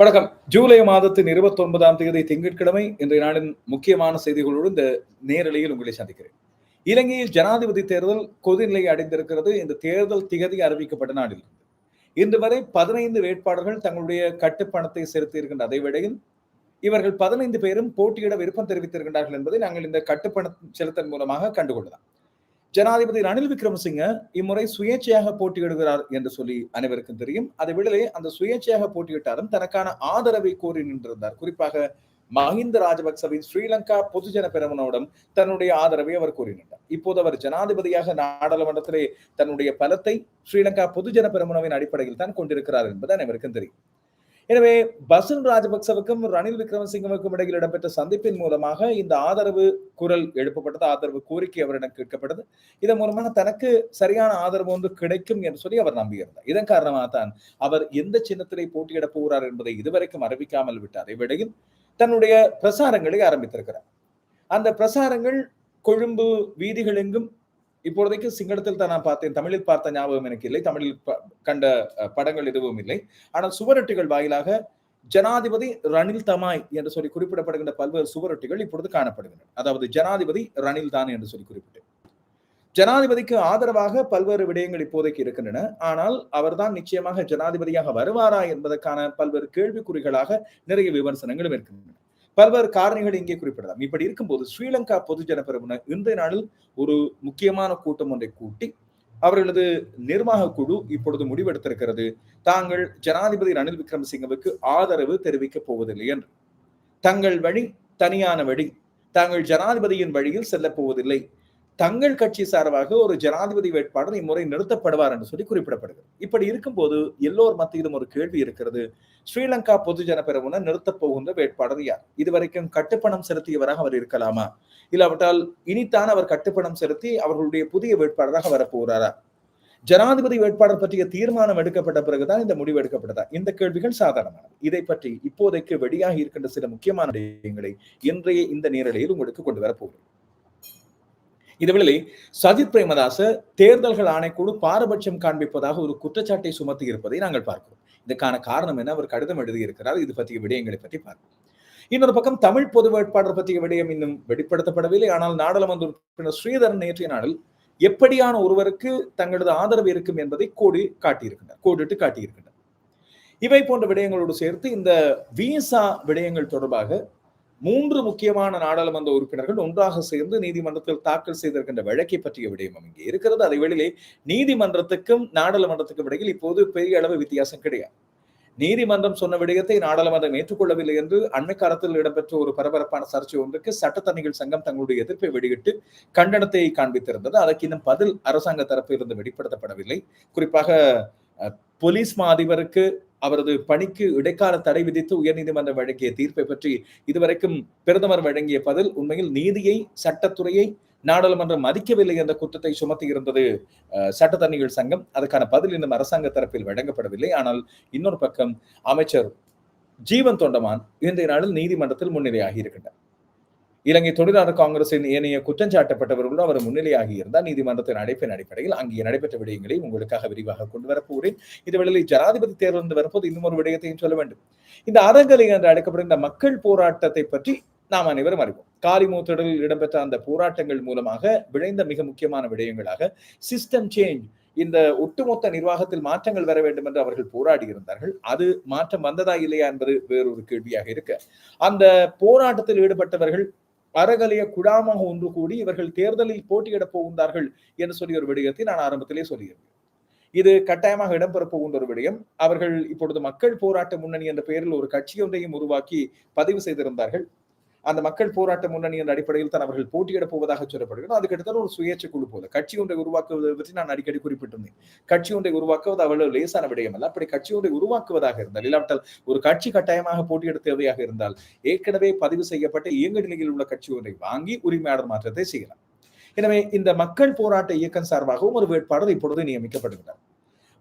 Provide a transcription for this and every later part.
வணக்கம். ஜூலை மாதத்தின் இருபத்தி ஒன்பதாம் தேதி திங்கட்கிழமை இன்றைய நாளின் முக்கியமான செய்திகளோடு இந்த நேரலையில் உங்களை சந்திக்கிறேன். இலங்கையில் ஜனாதிபதி தேர்தல் கொதிநிலை அடைந்திருக்கிறது. இந்த தேர்தல் திகதி அறிவிக்கப்பட்ட நாளில். இன்று வரை பதினைந்து வேட்பாளர்கள் தங்களுடைய கட்டுப்பணத்தை செலுத்தியிருக்கின்ற அதை விடையில் இவர்கள் பதினைந்து பேரும் போட்டியிட விருப்பம் தெரிவித்திருக்கின்றார்கள் என்பதை நாங்கள் இந்த கட்டுப்பணம் செலுத்தன் மூலமாக கண்டுகொள்ளலாம். ஜனாதிபதி ரணில் விக்ரமசிங்க இம்முறை சுயேட்சையாக போட்டியிடுகிறார் என்று சொல்லி அனைவருக்கும் தெரியும். அதை விடலே அந்த சுயேட்சையாக போட்டியிட்டாலும் தனக்கான ஆதரவை கோரி நின்றிருந்தார். குறிப்பாக மஹிந்த ராஜபக்சவின் ஸ்ரீலங்கா பொதுஜன பெருமனோடும் தன்னுடைய ஆதரவை அவர் கூறினார் இப்போது அவர் ஜனாதிபதியாக நாடாளுமன்றத்திலே தன்னுடைய பலத்தை ஸ்ரீலங்கா பொதுஜன பெருமனவின் அடிப்படையில் தான் கொண்டிருக்கிறார் என்பது அனைவருக்கும் தெரியும். எனவே பசுல் ராஜபக்சவுக்கும் ரணில் விக்ரமசிங்கவுக்கும் இடையில் இடம்பெற்ற சந்திப்பின் மூலமாக இந்த ஆதரவு குரல் எழுப்பப்பட்டது. ஆதரவு கோரிக்கை அவரிடம் கேட்கப்பட்டது. இதன் மூலமாக தனக்கு சரியான ஆதரவு ஒன்று கிடைக்கும் என்று சொல்லி அவர் நம்பியிருந்தார். இதன் காரணமாக தான் அவர் எந்த சின்னத்திலே போட்டியிட போகிறார் என்பதை இதுவரைக்கும் அறிவிக்காமல் விட்டார். இவ்விடையில் தன்னுடைய பிரசாரங்களை ஆரம்பித்திருக்கிறார். அந்த பிரசாரங்கள் கொழும்பு வீதிகள் எங்கும் இப்பொழுதைக்கு சிங்களத்தில் தான் நான் பார்த்தேன். தமிழில் பார்த்த ஞாபகம் எனக்கு இல்லை. தமிழில் கண்ட படங்கள் எதுவும் இல்லை. ஆனால் சுவரொட்டிகள் வாயிலாக ஜனாதிபதி ரணில் தமாய் என்று சொல்லி குறிப்பிடப்படுகின்ற பல்வேறு சுவரொட்டிகள் இப்பொழுது காணப்படுகின்றன. அதாவது ஜனாதிபதி ரணில் தான் என்று சொல்லி குறிப்பிட்டு ஜனாதிபதிக்கு ஆதரவாக பல்வேறு விடயங்கள் இப்போதைக்கு இருக்கின்றன. ஆனால் அவர்தான் நிச்சயமாக ஜனாதிபதியாக வருவாரா என்பதற்கான பல்வேறு கேள்விக்குறிகளாக நிறைய விமர்சனங்களும் இருக்கின்றன. பல்வேறு காரணிகள் இங்கே குறிப்பிடலாம். இப்படி இருக்கும்போது ஸ்ரீலங்கா பொதுஜன பெருமன இன்றைய நாளில் ஒரு முக்கியமான கூட்டம் ஒன்றை கூட்டி அவர்களது நிர்வாக குழு இப்பொழுது முடிவெடுத்திருக்கிறது. தாங்கள் ஜனாதிபதி ரணில் விக்ரமசிங்கவுக்கு ஆதரவு தெரிவிக்கப் போவதில்லை என்று. தங்கள் வழி தனியான வழி. தாங்கள் ஜனாதிபதியின் வழியில் செல்லப் போவதில்லை. தங்கள் கட்சி சார்பாக ஒரு ஜனாதிபதி வேட்பாளர் இம்முறை நிறுத்தப்படுவார் என்று சொல்லி குறிப்பிடப்படுகிறது. இப்படி இருக்கும்போது எல்லோர் மத்தியிலும் ஒரு கேள்வி இருக்கிறது. ஸ்ரீலங்கா பொதுஜன பெருமுன நிறுத்தப் போகின்ற வேட்பாளர் யார்? இதுவரைக்கும் கட்டுப்பணம் செலுத்தியவராக அவர் இருக்கலாமா? இல்லாவிட்டால் இனித்தான் அவர் கட்டுப்பணம் செலுத்தி அவர்களுடைய புதிய வேட்பாளராக வரப்போகிறாரா ஜனாதிபதி வேட்பாளர் பற்றிய தீர்மானம் எடுக்கப்பட்ட பிறகுதான் இந்த முடிவு எடுக்கப்பட்டதா? இந்த கேள்விகள் சாதாரணமானது. இதை பற்றி இப்போதைக்கு வெளியாகி இருக்கின்ற சில முக்கியமான விஷயங்களை இன்றைய இந்த நேரலையில் உங்களுக்கு கொண்டு வரப்போகிறேன் இதுவேளை சஜித் பிரேமதாச தேர்தல்கள் ஆணைக்குழு பாரபட்சம் காண்பிப்பதாக ஒரு குற்றச்சாட்டை சுமத்தி இருப்பதை நாங்கள் பார்க்கிறோம். இதுக்கான காரணம் என்ன? அவர் கடிதம் எழுதியிருக்கிறார். இது பற்றிய விடயங்களை பற்றி பார்ப்போம். இன்னொரு பக்கம் தமிழ் பொது வேட்பாளர் பற்றிய விடயம் இன்னும் வெளிப்படுத்தப்படவில்லை. ஆனால் நாடாளுமன்ற உறுப்பினர் ஸ்ரீதரன் நேற்றைய நாளில் எப்படியான ஒருவருக்கு தங்களது ஆதரவு இருக்கும் என்பதை கோடி காட்டியிருக்கின்றனர் கோடிட்டு காட்டியிருக்கின்றனர் இவை போன்ற விடயங்களோடு சேர்த்து இந்த விசா விடயங்கள் தொடர்பாக மூன்று முக்கியமான நாடாளுமன்ற உறுப்பினர்கள் ஒன்றாக சேர்ந்து நீதிமன்றத்தில் தாக்கல் செய்திருக்கின்ற வழக்கை பற்றிய விடயம் இங்கே இருக்கிறது. அதை வெளியிலே நீதிமன்றத்துக்கும் நாடாளுமன்றத்துக்கும் இடையில் இப்போது பெரிய அளவு வித்தியாசம் கிடையாது. நீதிமன்றம் சொன்ன விடயத்தை நாடாளுமன்றம் ஏற்றுக்கொள்ளவில்லை என்று அண்மை காலத்தில் இடம்பெற்ற ஒரு பரபரப்பான சர்ச்சை ஒன்றுக்கு சட்டத்தணிகள் சங்கம் தங்களுடைய எதிர்ப்பை வெளியிட்டு கண்டனத்தை காண்பித்திருந்தது. அதற்கு இன்னும் பதில் அரசாங்க தரப்பில் இருந்து வெளிப்படுத்தப்படவில்லை. குறிப்பாக போலீஸ் மா அதிபருக்கு அவரது பணிக்கு இடைக்கால தடை விதித்து உயர்நீதிமன்றம் வழங்கிய தீர்ப்பை பற்றி இதுவரைக்கும் பிரதமர் வழங்கிய பதில் உண்மையில் நீதியை சட்டத்துறையை நாடாளுமன்றம் மதிக்கவில்லை என்ற குற்றத்தை சுமத்தி இருந்தது. சட்டத்தணிகள் சங்கம் அதுக்கான பதில் இன்னும் அரசாங்க தரப்பில் வழங்கப்படவில்லை. ஆனால் இன்னொரு பக்கம் அமைச்சர் ஜீவன் தொண்டமான் இன்றைய நாளில் நீதிமன்றத்தில் முன்னிலையாகி இருக்கின்றார். இலங்கை தொழிலாளர் காங்கிரசின் ஏனைய குற்றஞ்சாட்டப்பட்டவர்களும் அவர் முன்னிலையாகி இருந்தார் நீதிமன்றத்தின் அழைப்பின் அடிப்படையில் அங்கே நடைபெற்ற விடயங்களை உங்களுக்காக விரிவாக கொண்டு வரப்போகிறேன். இந்த வேளையில் ஜனாதிபதி தேர்தல் வரும்போது இன்னும் ஒரு விடயத்தையும் சொல்ல வேண்டும். இந்த அறங்கலை என்று அழைக்கப்படும் இந்த மக்கள் போராட்டத்தை பற்றி நாம் அனைவரும் அறிவோம். காலிமூத்தடலில் இடம்பெற்ற அந்த போராட்டங்கள் மூலமாக விளைந்த மிக முக்கியமான விடயங்களாக சிஸ்டம் சேஞ்ச் இந்த ஒட்டுமொத்த நிர்வாகத்தில் மாற்றங்கள் வர வேண்டும் என்று அவர்கள் போராடி இருந்தார்கள். அது மாற்றம் வந்ததா இல்லையா என்பது வேறொரு கேள்வியாக இருக்க. அந்த போராட்டத்தில் ஈடுபட்டவர்கள் அறகலைய குழாமாக ஒன்று கூடி இவர்கள் தேர்தலில் போட்டியிடப் போகின்றார்கள் என்று சொல்லி ஒரு விடயத்தை நான் ஆரம்பத்திலே சொல்லியிருந்தேன். இது கட்டாயமாக இடம்பெற போகின்ற ஒரு விடயம். அவர்கள் இப்பொழுது மக்கள் போராட்ட முன்னணி என்ற பெயரில் ஒரு கட்சி ஒன்றையும் உருவாக்கி பதிவு செய்திருந்தார்கள். அந்த மக்கள் போராட்ட முன்னணி என்ற அடிப்படையில் தான் அவர்கள் போட்டியிடப் போவதாக சொல்லப்படுகிறது. அது கிட்டத்தட்ட ஒரு சுயேட்சை குழு போல. கட்சி ஒன்றை உருவாக்குவதை பற்றி நான் அடிக்கடி குறிப்பிட்டிருந்தேன். கட்சி ஒன்றை உருவாக்குவது அவ்வளவு லேசான விடயம் அல்ல. அப்படி கட்சி ஒன்றை உருவாக்குவதாக இருந்தால் இல்லாவிட்டால் ஒரு கட்சி கட்டாயமாக போட்டியிட தேவையாக இருந்தால் ஏற்கனவே பதிவு செய்யப்பட்ட இயங்க நிலையில் உள்ள கட்சி ஒன்றை வாங்கி உரிமையாளர் மாற்றத்தை செய்யலாம். எனவே இந்த மக்கள் போராட்ட இயக்கம் சார்பாகவும் ஒரு வேட்பாளர் இப்பொழுது நியமிக்கப்படுகிறார்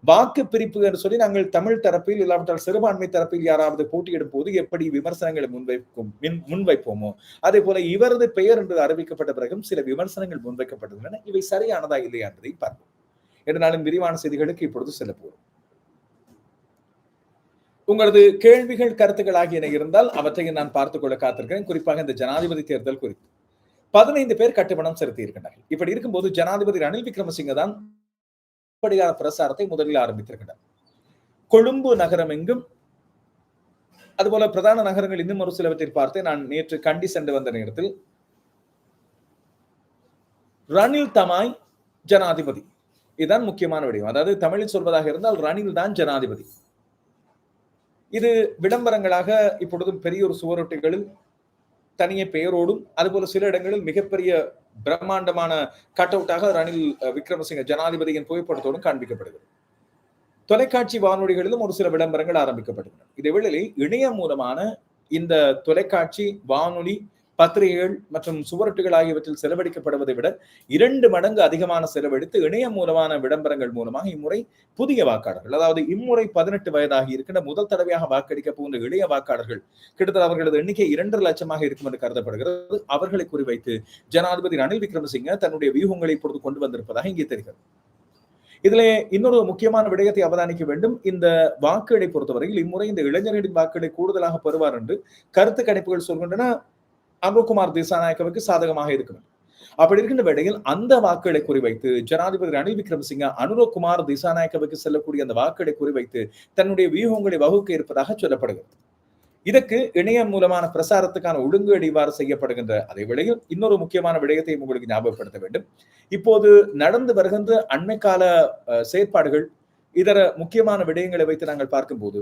வாக்கு பிரிப்பு என்று சொல்லி நாங்கள் தமிழ் தரப்பில் இல்லாவிட்டால் சிறுபான்மை தரப்பில் யாராவது போட்டியிடும் போது எப்படி விமர்சனங்களை முன்வைக்கும் முன்வைப்போமோ? அதே போல இவரது பெயர் என்று அறிவிக்கப்பட்ட பிறகும் சில விமர்சனங்கள் முன்வைக்கப்பட்டுள்ளன இவை சரியானதா இல்லையா என்பதை பார்ப்போம். இருந்தாலும் விரிவான செய்திகளுக்கு இப்பொழுது செல்ல போகிறோம் உங்களது கேள்விகள் கருத்துக்கள் ஆகியன இருந்தால் அவற்றை நான் பார்த்துக் கொள்ள காத்திருக்கிறேன். குறிப்பாக இந்த ஜனாதிபதி தேர்தல் குறித்து. பதினைந்து பேர் கட்டுப்பணம் செலுத்தி இருக்கின்றார்கள் இப்படி இருக்கும்போது ஜனாதிபதி ரணில் விக்ரமசிங்க தான் படிகார பிரசாரத்தை முதலில் ஆரம்பித்திருக்கின்றனர். கொழும்பு நகரம் எங்கும் அதுபோல பிரதான நகரங்கள் இன்னும் ஒரு சிலவற்றை பார்த்து நான் நேற்று கண்டி சென்று வந்த நேரத்தில் ரணில் தமாய் ஜனாதிபதி. இதுதான் முக்கியமான விடயம் அதாவது தமிழில் சொல்வதாக இருந்தால் ரணில் தான் ஜனாதிபதி. இது விளம்பரங்களாக இப்பொழுதும் பெரிய ஒரு சுவரொட்டிகளில் தனிய பெயரோடும் அதுபோல சில இடங்களில் மிகப்பெரிய பிரம்மாண்டமான கட் அவுட்டாக ரணில் விக்ரமசிங்க ஜனாதிபதியின் புகைப்படத்தோடும் காண்பிக்கப்படுகிறது. தொலைக்காட்சி வானொலிகளிலும் ஒரு சில விளம்பரங்கள் ஆரம்பிக்கப்படுகின்றன. இதே வேளையில் இணையம் மூலமான இந்த தொலைக்காட்சி வானொலி பத்திரிகைகள் மற்றும் சுவரட்டுகள் ஆகியவற்றில் செலவழிக்கப்படுவதை விட இரண்டு மடங்கு அதிகமான செலவழித்து இணையம் மூலமான விளம்பரங்கள் மூலமாக இம்முறை புதிய வாக்காளர்கள் அதாவது இம்முறை பதினெட்டு வயதாகி இருக்கின்ற முதல் தடவையாக வாக்களிக்க போகின்ற இளைய வாக்காளர்கள் கிட்டத்தட்ட அவர்களது எண்ணிக்கை இரண்டரை லட்சமாக இருக்கும் என்று கருதப்படுகிறது. அவர்களை குறிவைத்து ஜனாதிபதி ரணில் விக்ரமசிங்க தன்னுடைய வியூகங்களை இப்பொழுது கொண்டு வந்திருப்பதாக இங்கே தெரிகிறது. இதுல இன்னொரு முக்கியமான விடயத்தை அவதானிக்க வேண்டும். இந்த வாக்குகளை பொறுத்தவரையில் இம்முறை இந்த இளைஞர்களின் வாக்குகளை கூடுதலாக பெறுவார் என்று கருத்து கணிப்புகள் சொல்கின்றன. அன்புகுமார் திசாநாயக்கவுக்கு சாதகமாக இருக்கும்? அப்படி இருக்கின்ற வேளையில் அந்த வாக்குகளை குறிவைத்து ஜனாதிபதி ரணில் விக்ரமசிங்க அனுரகுமார் திசாநாயக்கவுக்கு செல்லக்கூடிய அந்த வாக்குகளை குறிவைத்து தன்னுடைய வியூகங்களை வகுக்க இருப்பதாக சொல்லப்படுகிறது. இதற்கு இணையம் மூலமான பிரசாரத்துக்கான ஒழுங்கு இவ்வாறு செய்யப்படுகின்ற அதே வேளையில் இன்னொரு முக்கியமான விடயத்தை உங்களுக்கு ஞாபகப்படுத்த வேண்டும். இப்போது நடந்து வருகின்ற அண்மை கால செயற்பாடுகள் இதர முக்கியமான விடயங்களை வைத்து நாங்கள் பார்க்கும்போது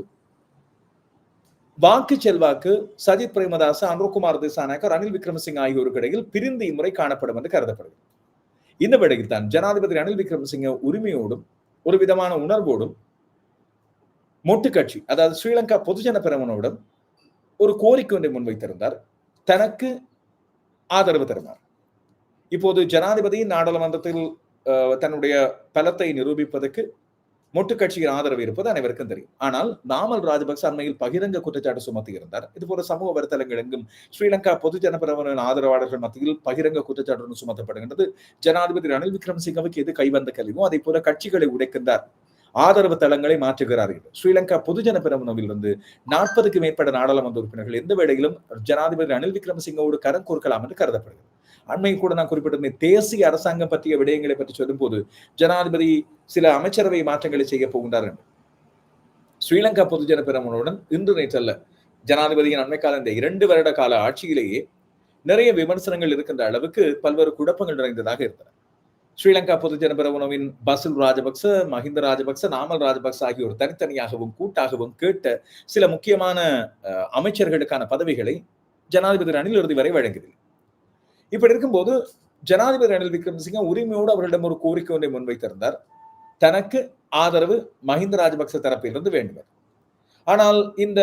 வாக்கு செல்வாக்கு சஜித் பிரேமதாஸ் அனுர்குமார் திசாநாயக்கர் ரணில் விக்ரமசிங் ஆகியோருக்கு இடையில் பிரிந்து இம்முறை காணப்படும் என்று கருதப்படுகிறது. இந்த வேளையில் தான் ஜனாதிபதி ரணில் விக்ரமசிங்க உரிமையோடும் ஒரு விதமான உணர்வோடும் மொட்டு கட்சி அதாவது ஸ்ரீலங்கா பொதுஜன பெருமனோடும் ஒரு கோரிக்கை ஒன்றை முன்வைத்திருந்தார். தனக்கு ஆதரவு தருமார் இப்போது ஜனாதிபதி நாடாளுமன்றத்தில் தன்னுடைய பலத்தை நிரூபிப்பதற்கு மொட்டு கட்சியின் ஆதரவு இருப்பது அனைவருக்கும் தெரியும். ஆனால் நாமல் ராஜபக்ச அண்மையில் பகிரங்க குற்றச்சாட்டு சுமத்தி இருந்தார். இதுபோல சமூக வலைத்தளங்கள் எங்கும் ஸ்ரீலங்கா பொதுஜன பிரபலின் ஆதரவாளர்கள் மத்தியில் பகிரங்க குற்றச்சாட்டு சுமத்தப்படுகின்றது. ஜனாதிபதி ரணில் விக்ரமசிங்கவுக்கு எது கைவந்த கழிவும் அதே போல கட்சிகளை உடைக்கின்றார். ஆதரவு தளங்களை மாற்றுகிறார்கள் ஸ்ரீலங்கா பொதுஜன இருந்து நாற்பதுக்கு மேற்பட்ட நாடாளுமன்ற உறுப்பினர்கள் எந்த வேளையிலும் ஜனாதிபதி ரணில் விக்ரமசிங்கோடு கரம் கோர்க்கலாம் என்று கருதப்படுகிறது. அண்மை கூட நான் குறிப்பிட்டிருந்தேன் தேசிய அரசாங்கம் பற்றிய விடயங்களை பற்றி சொல்லும் போது ஜனாதிபதி சில அமைச்சரவை மாற்றங்களை செய்ய போகின்றார் ஸ்ரீலங்கா பொதுஜன பெருமனுடன் இன்று நேற்றல்ல ஜனாதிபதியின் அண்மை கால இந்த இரண்டு வருட கால ஆட்சியிலேயே நிறைய விமர்சனங்கள் இருக்கின்ற அளவுக்கு பல்வேறு குழப்பங்கள் நிறைந்ததாக இருந்தன. ஸ்ரீலங்கா பொதுஜன பெரமுனவின் பசில் ராஜபக்ச மஹிந்த ராஜபக்ச நாமல் ராஜபக்ச ஆகியோர் தனித்தனியாகவும் கூட்டாகவும் கேட்ட சில முக்கியமான அமைச்சர்களுக்கான பதவிகளை ஜனாதிபதி ரணில் இறுதி வரை வழங்கியதில்லை. இப்படி இருக்கும்போது ஜனாதிபதி ரணில் விக்ரமசிங்க உரிமையோடு அவரிடம் ஒரு கோரிக்கை ஒன்றை முன்வைத்திருந்தார். தனக்கு ஆதரவு மஹிந்த ராஜபக்ச தரப்பிலிருந்து வேண்டும். ஆனால் இந்த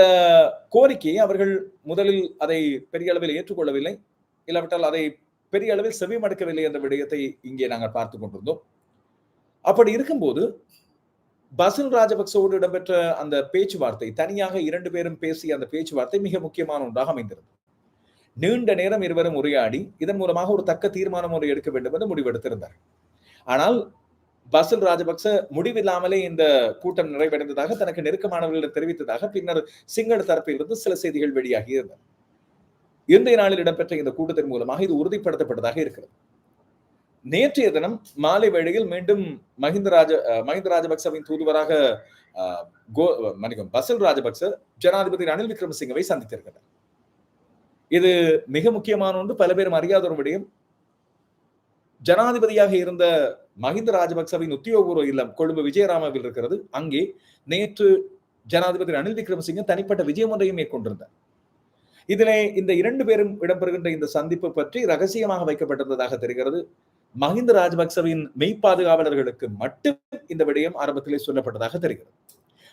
கோரிக்கையை அவர்கள் முதலில் அதை பெரிய அளவில் ஏற்றுக்கொள்ளவில்லை. இல்லாவிட்டால் அதை பெரிய அளவில் செவிமடுக்கவில்லை என்ற விடயத்தை இங்கே நாங்கள் பார்த்து கொண்டிருந்தோம். அப்படி இருக்கும்போது பசில் ராஜபக்சோடு இடம்பெற்ற அந்த பேச்சுவார்த்தை தனியாக இரண்டு பேரும் பேசிய அந்த பேச்சுவார்த்தை மிக முக்கியமான ஒன்றாக அமைந்திருந்தது. நீண்ட நேரம் இருவரும் உரையாடி இதன் மூலமாக ஒரு தக்க தீர்மானம் ஒன்று எடுக்க வேண்டும் என்று முடிவெடுத்திருந்தார். ஆனால் பசில் ராஜபக்ச முடிவில்லாமலே இந்த கூட்டம் நிறைவடைந்ததாக தனக்கு நெருக்கமானவர்களிடம் தெரிவித்ததாக பின்னர் சிங்கள தரப்பிலிருந்து சில செய்திகள் வெளியாகி இருந்தன இன்றைய நாளில் இடம்பெற்ற இந்த கூட்டத்தின் மூலமாக இது உறுதிப்படுத்தப்பட்டதாக இருக்கிறது. நேற்றைய தினம் மாலை வேளையில் மீண்டும் மஹிந்த ராஜ மஹிந்த ராஜபக்சவின் தூதுவராக கோ மன்னிக்கும் பசில் ராஜபக்ச ஜனாதிபதி ரணில் விக்ரமசிங்கவை சந்தித்திருக்கிறார். இது மிக முக்கியமான ஒன்று. பல பேரும் அறியாத ஒரு விடயம் ஜனாதிபதியாக இருந்த மஹிந்த ராஜபக்சவின் உத்தியோகபூர்வ இல்லம் கொழும்பு விஜயராமாவில் இருக்கிறது. அங்கே நேற்று ஜனாதிபதி ரணில் விக்ரமசிங்க தனிப்பட்ட விஜயம் ஒன்றையும் மேற்கொண்டிருந்தார். இதிலே இந்த இரண்டு பேரும் இடம்பெறுகின்ற இந்த சந்திப்பு பற்றி ரகசியமாக வைக்கப்பட்டிருந்ததாக தெரிகிறது. மஹிந்த ராஜபக்சவின் மெய்ப்பாதுகாவலர்களுக்கு மட்டும் இந்த விடயம் ஆரம்பத்திலே சொல்லப்பட்டதாக தெரிகிறது.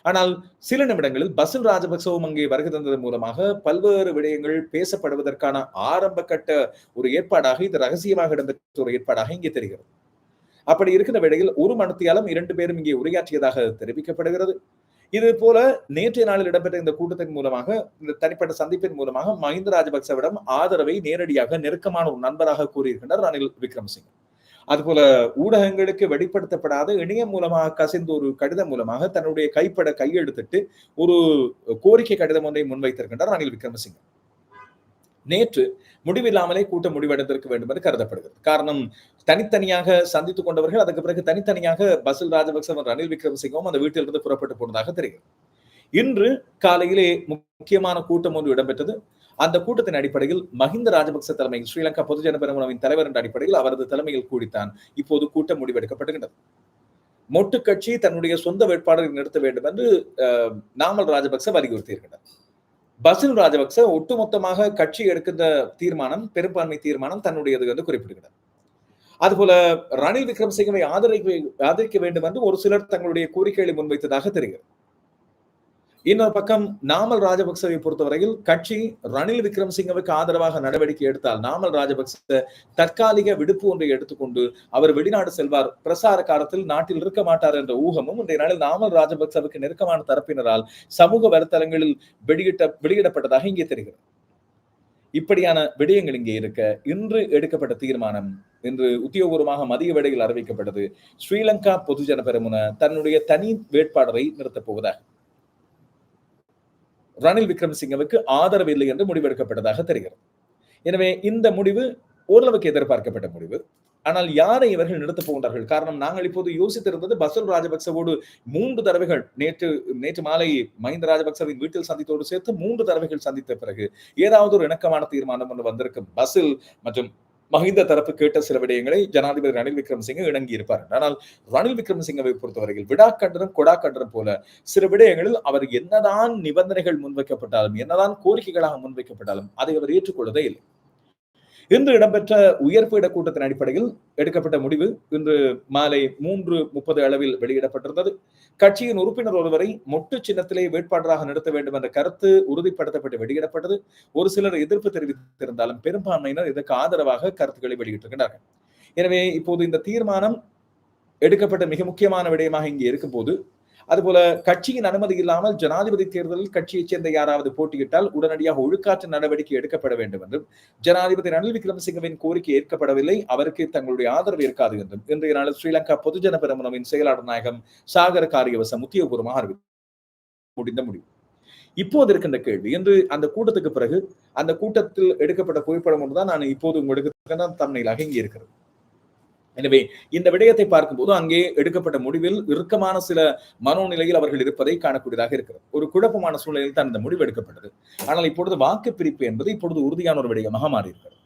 ஆனால் சில நிமிடங்களில் பசில் ராஜபக்சவும் அங்கே வருகை தந்ததன் மூலமாக பல்வேறு விடயங்கள் பேசப்படுவதற்கான ஆரம்ப கட்ட ஒரு ஏற்பாடாக இது ரகசியமாக இடம்பெற்ற ஒரு ஏற்பாடாக இங்கே தெரிகிறது. அப்படி இருக்கிற வேளையில் ஒரு மனத்தியாலும் இரண்டு பேரும் இங்கே உரையாற்றியதாக தெரிவிக்கப்படுகிறது. இது போல நேற்றைய நாளில் இடம்பெற்ற இந்த கூட்டத்தின் மூலமாக இந்த தனிப்பட்ட சந்திப்பின் மூலமாக மஹிந்த ராஜபக்சவிடம் ஆதரவை நேரடியாக நெருக்கமான ஒரு நண்பராக கூறியிருக்கின்றார் ரணில் விக்ரமசிங்க. அதுபோல ஊடகங்களுக்கு வெளிப்படுத்தப்படாத இணையம் மூலமாக கசிந்த ஒரு கடிதம் மூலமாக தன்னுடைய கைப்பட கையெழுத்திட்டு ஒரு கோரிக்கை கடிதம் ஒன்றை முன்வைத்திருக்கின்றார் ரணில் விக்ரமசிங்க. நேற்று முடிவில்லாமலே கூட்டம் முடிவடைந்திருக்க வேண்டும் என்று கருதப்படுகிறது. காரணம் தனித்தனியாக சந்தித்துக் கொண்டவர்கள் அதுக்கு பிறகு தனித்தனியாக பசில் ராஜபக்சவன் ரணில் விக்ரமசிங்கவும் அந்த வீட்டிலிருந்து புறப்பட்டு போனதாக தெரிகிறது. இன்று காலையிலே முக்கியமான கூட்டம் ஒன்று இடம்பெற்றது. அந்த கூட்டத்தின் அடிப்படையில் மஹிந்த ராஜபக்ச தலைமையில் ஸ்ரீலங்கா பொதுஜன பெருமனவின் தலைவர் என்ற அடிப்படையில் அவரது தலைமையில் கூடித்தான் இப்போது கூட்டம் முடிவெடுக்கப்படுகின்றது மொட்டு கட்சி தன்னுடைய சொந்த வேட்பாளரை நிறுத்த வேண்டும் என்று நாமல் ராஜபக்ச வலியுறுத்தியிருக்கிறார் பசில் ராஜபக்ச ஒட்டுமொத்தமாக கட்சி எடுக்கின்ற தீர்மானம் பெரும்பான்மை தீர்மானம் தன்னுடையது என்று குறிப்பிடுகிறார் அதுபோல ரணில் விக்ரமசிங்கவை ஆதரிக்க ஆதரிக்க வேண்டும் என்று ஒரு சிலர் தங்களுடைய கோரிக்கைகளை முன்வைத்ததாக தெரிகிறது. இன்னொரு பக்கம் நாமல் ராஜபக்சவை பொறுத்தவரையில் கட்சி ரணில் விக்ரமசிங்கவுக்கு ஆதரவாக நடவடிக்கை எடுத்தால் நாமல் ராஜபக்ச தற்காலிக விடுப்பு ஒன்றை எடுத்துக்கொண்டு அவர் வெளிநாடு செல்வார். பிரசார காலத்தில் நாட்டில் இருக்க மாட்டார் என்ற ஊகமும் இன்றைய நாளில் நாமல் ராஜபக்சவுக்கு நெருக்கமான தரப்பினரால் சமூக வலைத்தளங்களில் வெளியிட்ட வெளியிடப்பட்டதாக இங்கே தெரிகிறது. இப்படியான விடயங்கள் இங்கே இருக்க இன்று எடுக்கப்பட்ட தீர்மானம் இன்று உத்தியோகபூர்வமாக மதிய வேடையில் அறிவிக்கப்பட்டது. ஸ்ரீலங்கா பொதுஜன பெருமுன தன்னுடைய தனி வேட்பாளரை நிறுத்தப் போவதாக. ரணில் விக்ரமசிங்கவுக்கு ஆதரவு இல்லை என்று முடிவெடுக்கப்பட்டதாக தெரிகிறது. எனவே இந்த முடிவு ஓரளவுக்கு எதிர்பார்க்கப்பட்ட முடிவு. ஆனால் யாரை இவர்கள் நிறுத்தப் போகின்றார்கள்? காரணம் நாங்கள் இப்போது யோசித்திருந்தது பசுல் ராஜபக்சவோடு மூன்று தடவைகள் நேற்று நேற்று மாலை மஹிந்த ராஜபக்சவின் வீட்டில் சந்தித்தோடு சேர்த்து மூன்று தடவைகள் சந்தித்த பிறகு ஏதாவது ஒரு இணக்கமான தீர்மானம் ஒன்று வந்திருக்கும். பசில் மற்றும் மஹிந்த தரப்பு கேட்ட சில விடயங்களை ஜனாதிபதி ரணில் விக்ரமசிங்க இணங்கி இருப்பார் ஆனால் ரணில் விக்ரமசிங்கவை பொறுத்தவரையில் விடா கண்டனம் கொடா கண்டனம் போல சில விடயங்களில் அவர் என்னதான் நிபந்தனைகள் முன்வைக்கப்பட்டாலும் என்னதான் கோரிக்கைகளாக முன்வைக்கப்பட்டாலும் அதை அவர் ஏற்றுக்கொள்வதே இல்லை. இன்று இடம்பெற்ற உயர்பீட கூட்டத்தின் அடிப்படையில் எடுக்கப்பட்ட முடிவு இன்று மாலை மூன்று முப்பது அளவில் வெளியிடப்பட்டிருந்தது. கட்சியின் உறுப்பினர் ஒருவரை மொட்டு சின்னத்திலே வேட்பாளராக நிறுத்த வேண்டும் என்ற கருத்து உறுதிப்படுத்தப்பட்டு வெளியிடப்பட்டது. ஒரு சிலர் எதிர்ப்பு தெரிவித்திருந்தாலும் பெரும்பான்மையினர் இதற்கு ஆதரவாக கருத்துக்களை வெளியிட்டிருக்கிறார்கள் எனவே இப்போது இந்த தீர்மானம் எடுக்கப்பட்ட மிக முக்கியமான விடயமாக இங்கே இருக்கும் போது அதுபோல கட்சியின் அனுமதி இல்லாமல் ஜனாதிபதி தேர்தலில் கட்சியைச் சேர்ந்த யாராவது போட்டியிட்டால் உடனடியாக ஒழுக்காற்று நடவடிக்கை எடுக்கப்பட வேண்டும் என்றும் ஜனாதிபதி ரணில் விக்ரமசிங்கவின் கோரிக்கை ஏற்கப்படவில்லை அவருக்கு தங்களுடைய ஆதரவு இருக்காது என்றும். இன்றைய நாளில் ஸ்ரீலங்கா பொதுஜன பெருமனவின் செயலாளர் நாயகம் சாகர காரியவசம் உத்தியோகபூர்வமாக அறிவித்தார் முடிந்த முடிவு. இப்போது இருக்கின்ற கேள்வி என்று அந்த கூட்டத்துக்கு பிறகு அந்த கூட்டத்தில் எடுக்கப்பட்ட புகைப்படம் ஒன்றுதான் நான் இப்போது உங்களுக்கு தன்னையில் இங்கே இருக்கிறது. எனவே இந்த விடயத்தை பார்க்கும்போது அங்கே எடுக்கப்பட்ட முடிவில் இறுக்கமான சில மனோநிலையில் அவர்கள் இருப்பதை காணக்கூடியதாக இருக்கிறது. ஒரு குழப்பமான சூழ்நிலையில் தான் இந்த முடிவு எடுக்கப்பட்டது. ஆனால் இப்பொழுது வாக்கு பிரிப்பு என்பது இப்பொழுது உறுதியான ஒரு விடயமாக மாறியிருக்கிறது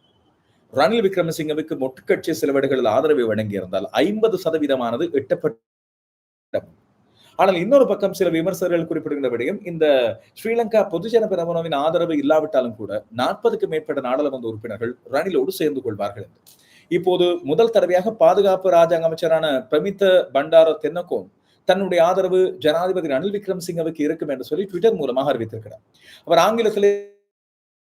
ரணில் விக்ரமசிங்கவுக்கு மொட்டுக்கட்சி சில விடங்களில் ஆதரவை வழங்கியிருந்தால் ஐம்பது சதவீதமானது எட்டப்பட்ட ஆனால் இன்னொரு பக்கம் சில விமர்சகர்கள் குறிப்பிடுகின்ற விடயம் இந்த ஸ்ரீலங்கா பொதுஜன பெரமுனவின் ஆதரவு இல்லாவிட்டாலும் கூட நாற்பதுக்கு மேற்பட்ட நாடாளுமன்ற உறுப்பினர்கள் ரணிலோடு சேர்ந்து கொள்வார்கள் என்று. இப்போது முதல் தடவையாக பாதுகாப்பு ராஜாங்க அமைச்சரான பிரமித்த பண்டார தென்னகோன் தன்னுடைய ஆதரவு ஜனாதிபதி ரணில் விக்ரம்சிங்கவுக்கு இருக்கும் என்று சொல்லி ட்விட்டர் மூலமாக அறிவித்திருக்கிறார். அவர் ஆங்கிலத்திலே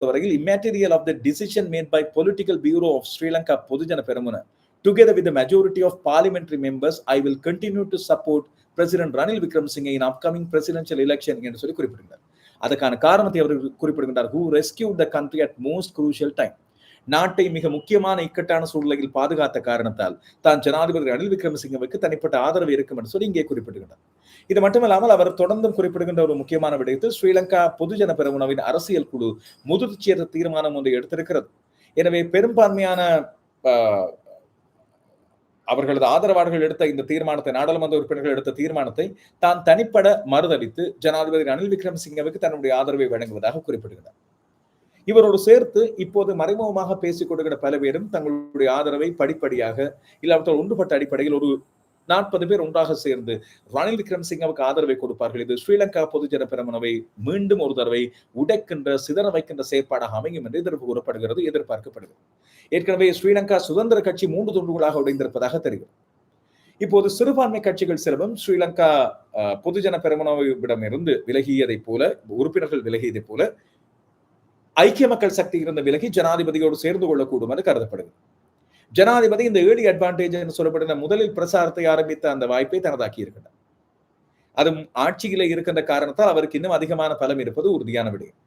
வரையில் immaterial of the decision made by political bureau of Sri Lanka Podujana Peramuna together with majority of parliamentary members I will continue to support president Ranil Wickremesinghe in upcoming presidential election என்று சொல்லி குறிப்பிடுகிறார். அதுக்கான காரணத்தை அவர் குறிப்பிடுகின்றார். Who rescue the country at most crucial time நாட்டை மிக முக்கியமான இக்கட்டான சூழ்நிலையில் பாதுகாத்த காரணத்தால் தான் ஜனாதிபதி ரணில் விக்ரமசிங்கவுக்கு தனிப்பட்ட ஆதரவு இருக்கும் என்று சொல்லி இங்கே குறிப்பிடுகின்றார். இது மட்டுமல்லாமல் அவர் தொடர்ந்தும் குறிப்பிடுகின்ற ஒரு முக்கியமான விடயத்தில் ஸ்ரீலங்கா பொதுஜன பெருமுனவின் அரசியல் குழு முதிர்ச்சியற்ற தீர்மானம் ஒன்றை எடுத்திருக்கிறது. எனவே பெரும்பான்மையான அவர்களது ஆதரவாளர்கள் எடுத்த இந்த தீர்மானத்தை நாடாளுமன்ற உறுப்பினர்கள் எடுத்த தீர்மானத்தை தான் தனிப்பட மறுதளித்து ஜனாதிபதி ரணில் விக்ரமசிங்கவுக்கு தன்னுடைய ஆதரவை வழங்குவதாக குறிப்பிடுகிறார் இவரோடு சேர்த்து இப்போது மறைமுகமாக பேசிக் கொடுக்கிற பல பேரும் தங்களுடைய ஆதரவை படிப்படியாக இல்லாவிட்டால் ஒன்றுபட்ட அடிப்படையில் ஒரு நாற்பது பேர் ஒன்றாக சேர்ந்து ரணில் விக்ரம்சிங்கவுக்கு ஆதரவை கொடுப்பார்கள். இது ஸ்ரீலங்கா பொதுஜன பெருமனவை மீண்டும் ஒரு தடவை உடைக்கின்ற சிதற வைக்கின்ற செயற்பாடாக அமையும் என்று எதிர்ப்பு கூறப்படுகிறது எதிர்பார்க்கப்படுகிறது. ஏற்கனவே ஸ்ரீலங்கா சுதந்திர கட்சி மூன்று துண்டுகளாக உடைந்திருப்பதாக தெரிகிறது. இப்போது சிறுபான்மை கட்சிகள் சிலவும் ஸ்ரீலங்கா பொதுஜன பெருமனவிடமிருந்து விலகியதைப் போல உறுப்பினர்கள் விலகியதைப் போல ஐக்கிய மக்கள் சக்தி இருந்த விலகி ஜனாதிபதியோடு சேர்ந்து கொள்ளக்கூடும் என்று கருதப்படுகிறது. ஜனாதிபதி இந்த ஏர்லி அட்வான்டேஜ் என்று சொல்லப்படுகிற முதலில் பிரசாரத்தை ஆரம்பித்த அந்த வாய்ப்பை தனதாக்கி இருக்கின்றார் அதுவும் ஆட்சியிலே இருக்கின்ற காரணத்தால் அவருக்கு இன்னும் அதிகமான பலம் இருப்பது உறுதியான விடயம்.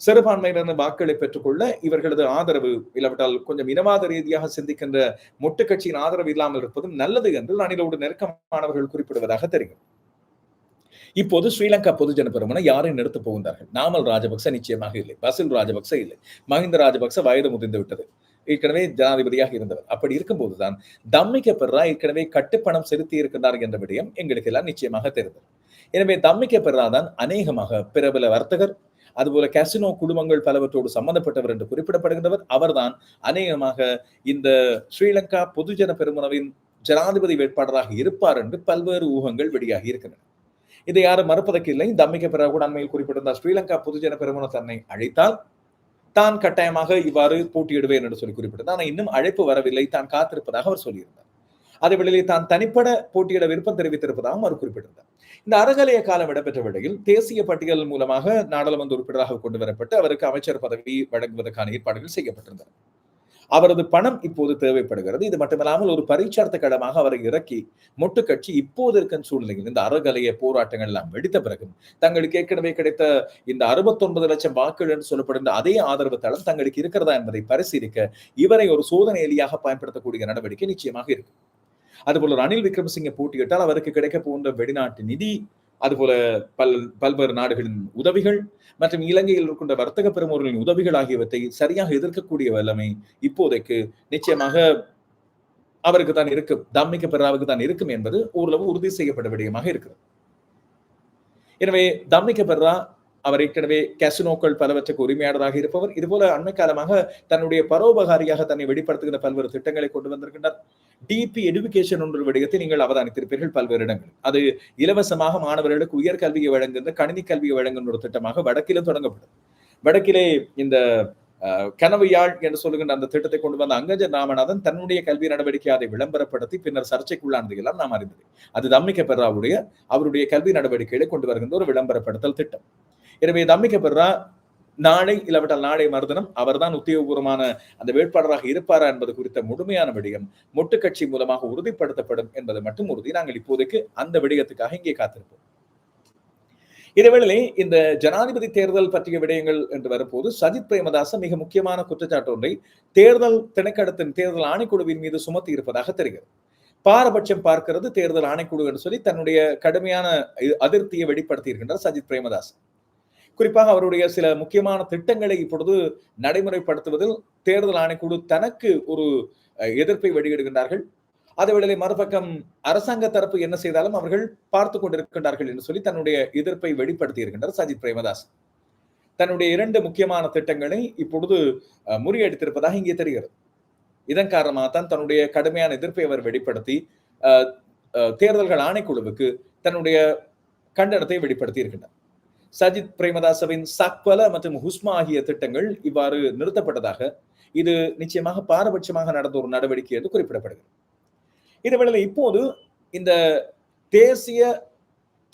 சிறுபான்மையினர் வாக்குகளை பெற்றுக்கொள்ள இவர்களது ஆதரவு இல்லாவிட்டால் கொஞ்சம் இனவாத ரீதியாக சிந்திக்கின்ற மொட்டு கட்சியின் ஆதரவு இல்லாமல் இருப்பதும் நல்லது என்று ரணிலோடு நெருக்கமானவர்கள் குறிப்பிடுவதாக தெரியும் இப்போது ஸ்ரீலங்கா பொதுஜன பெருமனை யாரையும் நிறுத்த போகின்றார்கள்? நாமல் ராஜபக்ச நிச்சயமாக இல்லை. பசில் ராஜபக்ச இல்லை. மஹிந்த ராஜபக்ச வயது முதிர்ந்து விட்டது. ஏற்கனவே ஜனாதிபதியாக இருந்தவர். அப்படி இருக்கும்போதுதான் தம்மிக்க பெறா ஏற்கனவே கட்டுப்பணம் செலுத்தி இருக்கின்றார் என்ற விடயம் எங்களுக்கு எல்லாம் நிச்சயமாக தெரிந்தது. எனவே தம்மிக்க பெர்ரா தான் அநேகமாக பிரபல வர்த்தகர் அதுபோல கேசினோ குடும்பங்கள் பலவற்றோடு சம்பந்தப்பட்டவர் என்று குறிப்பிடப்படுகின்றவர். அவர்தான் அநேகமாக இந்த ஸ்ரீலங்கா பொதுஜன பெருமனவின் ஜனாதிபதி வேட்பாளராக இருப்பார் என்று பல்வேறு ஊகங்கள் வெளியாகி இருக்கின்றன. இதை யாரும் மறுப்பதற்கு இல்லை. தம்மிக்க பிறகு கூட அண்மையில் குறிப்பிட்டிருந்தார் ஸ்ரீலங்கா பொதுஜன பெருமன தன்னை அழைத்தால் தான் கட்டாயமாக இவ்வாறு போட்டியிடுவேன் என்று சொல்லி குறிப்பிட்டார் ஆனால் இன்னும் அழைப்பு வரவில்லை தான் காத்திருப்பதாக அவர் சொல்லியிருந்தார். அதே வேளையில் தான் தனிப்பட போட்டியிட விருப்பம் தெரிவித்திருப்பதாகவும் அவர் குறிப்பிட்டிருந்தார். இந்த அறகலைய காலம் இடம்பெற்ற வேளையில் தேசிய பட்டியல் மூலமாக நாடாளுமன்ற உறுப்பினராக கொண்டு வரப்பட்டு அவருக்கு அமைச்சர் பதவி வழங்குவதற்கான ஏற்பாடுகள் செய்யப்பட்டிருந்தன. அவரது பணம் இப்போது தேவைப்படுகிறது. இது மட்டுமில்லாமல் ஒரு பரீட்சார்த்த கடமாக அவரை இறக்கி மொட்டு கட்சி இப்போது இருக்கும் சூழ்நிலையில் இந்த அறகலைய போராட்டங்கள் எல்லாம் வெடித்த பிறகு தங்களுக்கு ஏற்கனவே கிடைத்த இந்த அறுபத்தொன்பது லட்சம் வாக்குகள் என்று சொல்லப்படுகிற அதே ஆதரவு தளம் தங்களுக்கு இருக்கிறதா என்பதை பரிசீலிக்க இவரை ஒரு சோதனை எலியாக பயன்படுத்தக்கூடிய நடவடிக்கை நிச்சயமாக இருக்கு அதுபோல ரணில் விக்ரமசிங்க போட்டியிட்டால் அவருக்கு கிடைக்க போன்ற வெளிநாட்டு நிதி அதுபோல பல் பல்வேறு நாடுகளின் உதவிகள் மற்றும் இலங்கையில் இருக்கின்ற வர்த்தக பெருமோர்களின் உதவிகள் ஆகியவற்றை சரியாக எதிர்க்கக்கூடிய வல்லமை இப்போதைக்கு நிச்சயமாக அவருக்கு தான் இருக்கும் தம்மிக்க பெறாவுக்கு தான் இருக்கும் என்பது ஓரளவு உறுதி செய்யப்பட்ட விடயமாக இருக்கிறது. எனவே தம்மிக்க பெறா அவர் ஏற்கனவே கேசினோக்கள் பலவற்றுக்கு உரிமையாளராக இருப்பவர். இதுபோல அண்மை காலமாக தன்னுடைய பரோபகாரியாக தன்னை வெளிப்படுத்துகிற பல்வேறு திட்டங்களை கொண்டு வந்திருக்கின்றார். டிபி எடுகேஷன் ஒன்று விடயத்தை நீங்கள் அவதானித்திருப்பீர்கள் பல்வேறு இடங்கள் அது இலவசமாக மாணவர்களுக்கு உயர்கல்வியை வழங்குகின்ற கணினி கல்வியை வழங்குகின்ற ஒரு திட்டமாக வடக்கிலும் தொடங்கப்படும் வடக்கிலே இந்த கனவு யாழ் என்று சொல்லுகின்ற அந்த திட்டத்தை கொண்டு வந்த அங்கஜ ராமநாதன் தன்னுடைய கல்வி நடவடிக்கை அதை விளம்பரப்படுத்தி பின்னர் சர்ச்சைக்குள்ளானது எல்லாம் நாம் அறிந்தது. அது தம்மிக்க பெறாவுடைய அவருடைய கல்வி நடவடிக்கைகளை கொண்டு வருகின்ற ஒரு விளம்பரப்படுத்தல் திட்டம். எனவே தம்மிக்க பெறா நாளை இல்லாவிட்டால் நாளை மறுதினம் அவர்தான் உத்தியோகபூர்வமான அந்த வேட்பாளராக இருப்பாரா என்பது குறித்த முழுமையான விடயம் மொட்டு கட்சி மூலமாக உறுதிப்படுத்தப்படும் என்பது மட்டும் உறுதி. நாங்கள் இப்போதைக்கு அந்த விடயத்துக்காக இங்கே காத்திருப்போம். இதேவேளை இந்த ஜனாதிபதி தேர்தல் பற்றிய விடயங்கள் என்று வரும்போது சஜித் பிரேமதாச மிக முக்கியமான குற்றச்சாட்டு ஒன்றை தேர்தல் திணைக்களத்தின் தேர்தல் ஆணைக்குழுவின் மீது சுமத்தி இருப்பதாக தெரிகிறது. பாரபட்சம் பார்க்கிறது தேர்தல் ஆணைக்குழு என்று சொல்லி தன்னுடைய கடுமையான அதிருப்தியை வெளிப்படுத்தி இருக்கின்றார் சஜித் பிரேமதாஸ் குறிப்பாக அவருடைய சில முக்கியமான திட்டங்களை இப்பொழுது நடைமுறைப்படுத்துவதில் தேர்தல் ஆணைக்குழு தனக்கு ஒரு எதிர்ப்பை வெளியிடுகின்றார்கள். அதேவேளை மறுபக்கம் அரசாங்க தரப்பு என்ன செய்தாலும் அவர்கள் பார்த்து கொண்டிருக்கின்றார்கள் என்று சொல்லி தன்னுடைய எதிர்ப்பை வெளிப்படுத்தி இருக்கின்றார் சஜித் பிரேமதாஸ். தன்னுடைய இரண்டு முக்கியமான திட்டங்களை இப்பொழுது முறியடித்திருப்பதாக இங்கே தெரிகிறது. இதன் காரணமாக தான் தன்னுடைய கடுமையான எதிர்ப்பை அவர் வெளிப்படுத்தி தேர்தல்கள் ஆணைக்குழுவுக்கு தன்னுடைய கண்டனத்தை வெளிப்படுத்தி இருக்கின்றார் சஜித் பிரேமதாசவின் சக்வல மற்றும் ஹுஸ்மா ஆகிய திட்டங்கள் இவ்வாறு நிறுத்தப்பட்டதாக இது நிச்சயமாக பாரபட்சமாக நடந்த ஒரு நடவடிக்கை என்று குறிப்பிடப்படுகிறது. இதேவேளை இப்போது இந்த தேசிய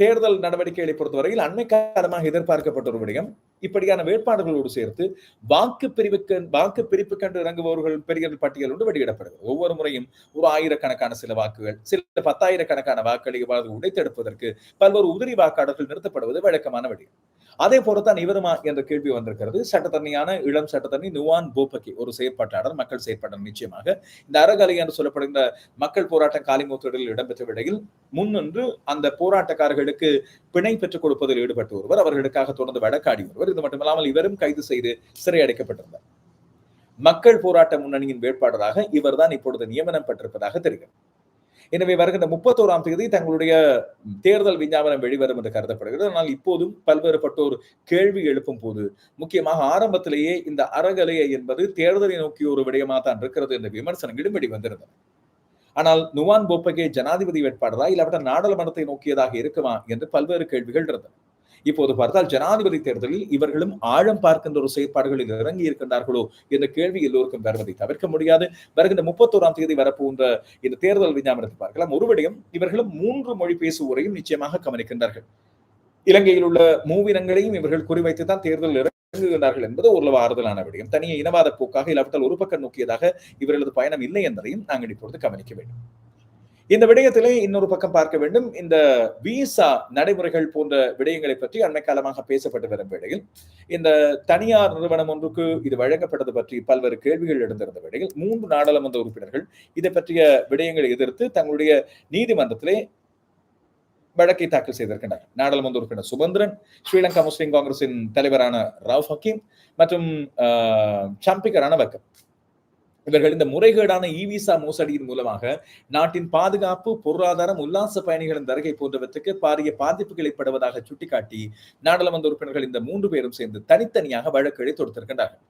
தேர்தல் நடவடிக்கைகளை பொறுத்தவரையில் அண்மை காலமாக எதிர்பார்க்கப்பட்ட ஒரு விடயம் இப்படியான வேட்பாளர்களோடு சேர்த்து வாக்கு பிரிவுக்கு வாக்கு பிரிப்பு கண்டு இறங்குபவர்கள் பெரிய பட்டியல் ஒன்று வெளியிடப்படுகிறது. ஒவ்வொரு முறையும் ஒரு ஆயிரக்கணக்கான சில வாக்குகள் சில பத்தாயிரக்கணக்கான வாக்களை இவ்வாறு உடைத்தெடுப்பதற்கு பல்வேறு உதிரி வாக்காளர்கள் நிறுத்தப்படுவது வழக்கமான வழி. அதே போலத்தான் இவருமா என்ற கேள்வி வந்திருக்கிறது. சட்டத்தனியான இளம் சட்டத்தண்ணி நுவான் போபக்கி ஒரு செயற்பாட்டாளர் மக்கள் செயற்பாட்டாளர் நிச்சயமாக. இந்த அறகலை என்று சொல்லப்படுகின்ற மக்கள் போராட்டம் காலிமூத்தொடரில் இடம்பெற்ற விடையில் முன்னின்று அந்த போராட்டக்காரர்களுக்கு பிணை பெற்றுக் கொடுப்பதில் ஈடுபட்டு ஒருவர் அவர்களுக்காக தொடர்ந்து வழக்காடி ஒருவர். இது மட்டுமில்லாமல் இவரும் கைது செய்து சிறை அடைக்கப்பட்டிருந்தார் மக்கள் போராட்ட முன்னணியின் வேட்பாளராக இவர்தான் இப்பொழுது நியமனம் பெற்றிருப்பதாக தெரிகிறது. எனவே வருகின்ற முப்பத்தோராம் தேதி தங்களுடைய தேர்தல் விஞ்ஞாபனம் வெளிவரும் என்று கருதப்படுகிறது. ஆனால் இப்போதும் பல்வேறுபட்டோர் கேள்வி எழுப்பும் போது முக்கியமாக ஆரம்பத்திலேயே இந்த அறகலையை என்பது தேர்தலை நோக்கிய ஒரு விடயமாக தான் இருக்கிறது என்ற விமர்சனங்களும் வெளிவந்திருந்தன ஆனால் நுவான் போப்பகே ஜனாதிபதி வேட்பாளரா இல்லாவிட்ட நாடாளுமன்றத்தை நோக்கியதாக இருக்குமா என்று பல்வேறு கேள்விகள் இருந்தன. இப்போது பார்த்தால் ஜனாதிபதி தேர்தலில் இவர்களும் ஆழம் பார்க்கின்ற ஒரு செயற்பாடுகளில் இறங்கி இருக்கின்றார்களோ என்ற கேள்வி எல்லோருக்கும் வருவதை தவிர்க்க முடியாது. வருகின்ற முப்பத்தோராம் தேதி வரப்போன்ற இந்த தேர்தல் விஞ்ஞாபனத்தை பார்க்கலாம். ஒருவடையும் இவர்களும் மூன்று மொழி பேசுவோரையும் நிச்சயமாக கவனிக்கின்றார்கள். இலங்கையில் உள்ள மூவினங்களையும் இவர்கள் குறிவைத்து தான் தேர்தல் இறங்குகின்றார்கள் என்பது ஓரளவு ஆறுதலான விடயம். தனிய இனவாத போக்காக இல்லாவிட்டால் ஒரு பக்கம் நோக்கியதாக இவர்களது பயணம் இல்லை என்பதையும் நாங்கள் இப்பொழுது கவனிக்க வேண்டும். இந்த விடயத்திலே இன்னொரு பக்கம் பார்க்க வேண்டும். இந்த விசா நடைமுறைகள் போன்ற விடயங்களை பற்றி அண்மை காலமாக பேசப்பட்டு வரும் வேளையில் இந்த தனியார் நிறுவனம் ஒன்றுக்கு இது வழங்கப்பட்டது பற்றி பல்வேறு கேள்விகள் எழுந்திருந்த வேளையில் மூன்று நாடாளுமன்ற உறுப்பினர்கள் இதை பற்றிய விடயங்களை எதிர்த்து தங்களுடைய நீதிமன்றத்திலே வழக்கை தாக்கல் செய்திருக்கின்றனர். நாடாளுமன்ற உறுப்பினர் சுபந்திரன் ஸ்ரீலங்கா முஸ்லிம் காங்கிரசின் தலைவரான ராவ் ஹக்கீம் மற்றும் சம்பிக ரணவக்கம் இவர்கள் இந்த முறைகேடான இ விசா மோசடியின் மூலமாக நாட்டின் பாதுகாப்பு பொருளாதாரம் உல்லாச பயணிகளின் வருகை போன்றவற்றுக்கு பாரிய பாதிப்புகள் ஏற்படுவதாக சுட்டிக்காட்டி நாடாளுமன்ற உறுப்பினர்கள் இந்த மூன்று பேரும் சேர்ந்து தனித்தனியாக வழக்குகளை தொடுத்திருக்கின்றார்கள்.